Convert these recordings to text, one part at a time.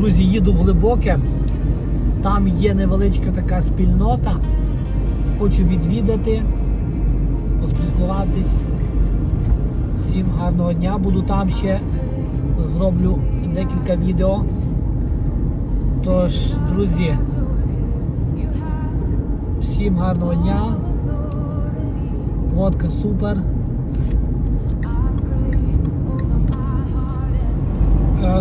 Друзі, їду в глибоке. Там є невеличка така спільнота. Хочу відвідати, поспілкуватись. Всім гарного дня. Буду там ще зроблю декілька відео. Тож, друзі, всім гарного дня. Водка супер.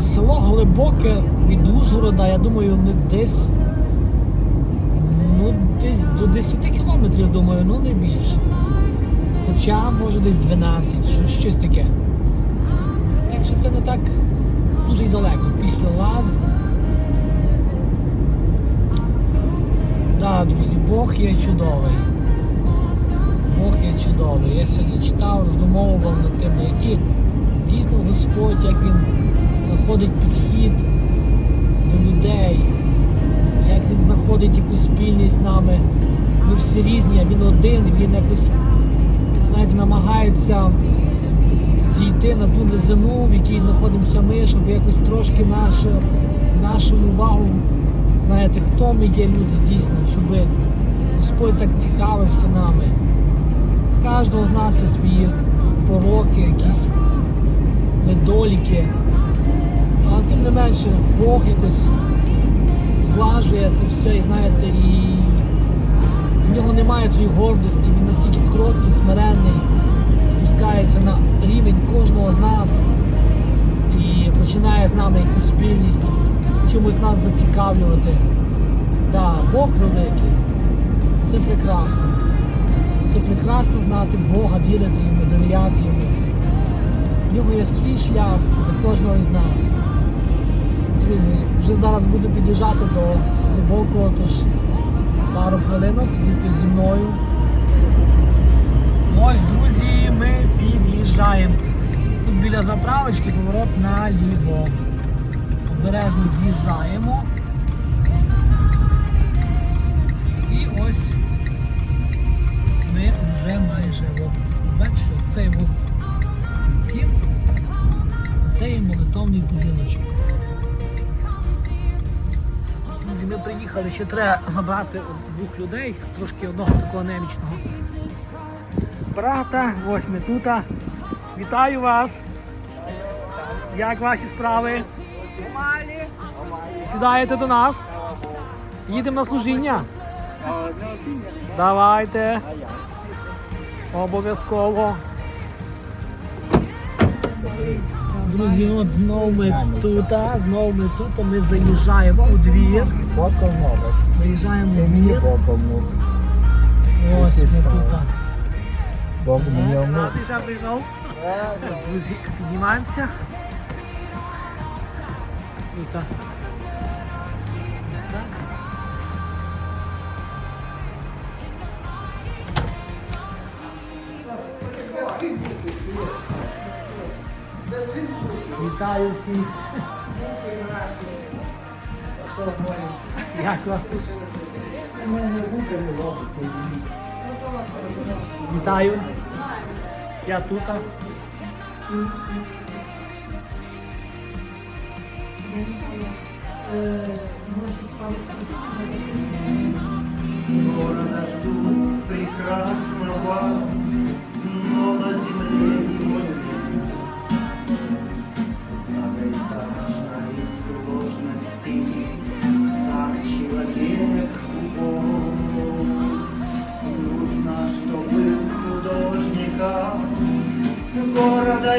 Село Глибоке від Ужгорода, я думаю, не десь. Ну, десь до 10 кілометрів, я думаю, ну не більше. Хоча, може, десь 12, щось, таке. Так що це не так дуже й далеко. Після Лаз. Так, друзі, Бог є чудовий. Бог є чудовий. Я сьогодні читав, роздумовував над тим, які дійсно Господь, як він знаходить підхід до людей, як він знаходить якусь спільність з нами. Ми всі різні, а він один, він якось, знаєте, намагається зійти на ту низину, в якій знаходимося ми, щоб якось трошки нашу, нашу увагу, знаєте, хто ми є люди дійсно, щоб Господь так цікавився нами. Кожного з нас є свої пороки, якісь недоліки. Але тим не менше, Бог якось зглажує це все, і знаєте, і в нього немає цієї гордості, він настільки кроткий, смиренний, спускається на рівень кожного з нас і починає з нами якусь спільність, чимось нас зацікавлювати. Да, Бог великий, це прекрасно. Це прекрасно знати Бога, вірити йому, довіряти йому. В нього є свій шлях для кожного із нас. Вже зараз буду під'їжджати до глибокого, тож пару хвилинок, будьте зі мною. Ось, друзі, ми під'їжджаємо. Тут біля заправочки поворот наліво. Обережно з'їжджаємо. І ось ми вже майже бачите, що цей дім, це є молитовний будиночок. Приїхали, ще треба забрати двох людей, трошки одного такого немічного брата. Ось ми тут. Вітаю вас! Як ваші справи? Сідаєте до нас? Їдемо на служіння? Давайте. Обов'язково. Друзі, от знову ми тут, а, знову ми тут, ми заїжджаємо у двір. Заїжджаємо у двір. Ось ми тут. Бог мені а. омив. Ти ще Вітаю всіх. Як вас тут? Вітаю. Я тут. Города ждут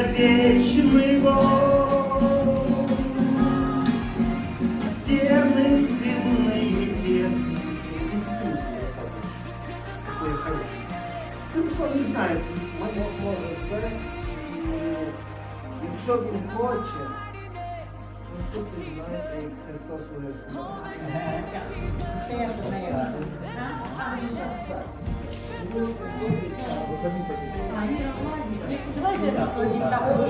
города вечный год. Стены земные тесные. Какой хороший. Ну, що не знаєте, моє може все. І Якщо він хоче, носити, знаєте, як Христос уверсі. Давайте, 네, 저지금나보 고.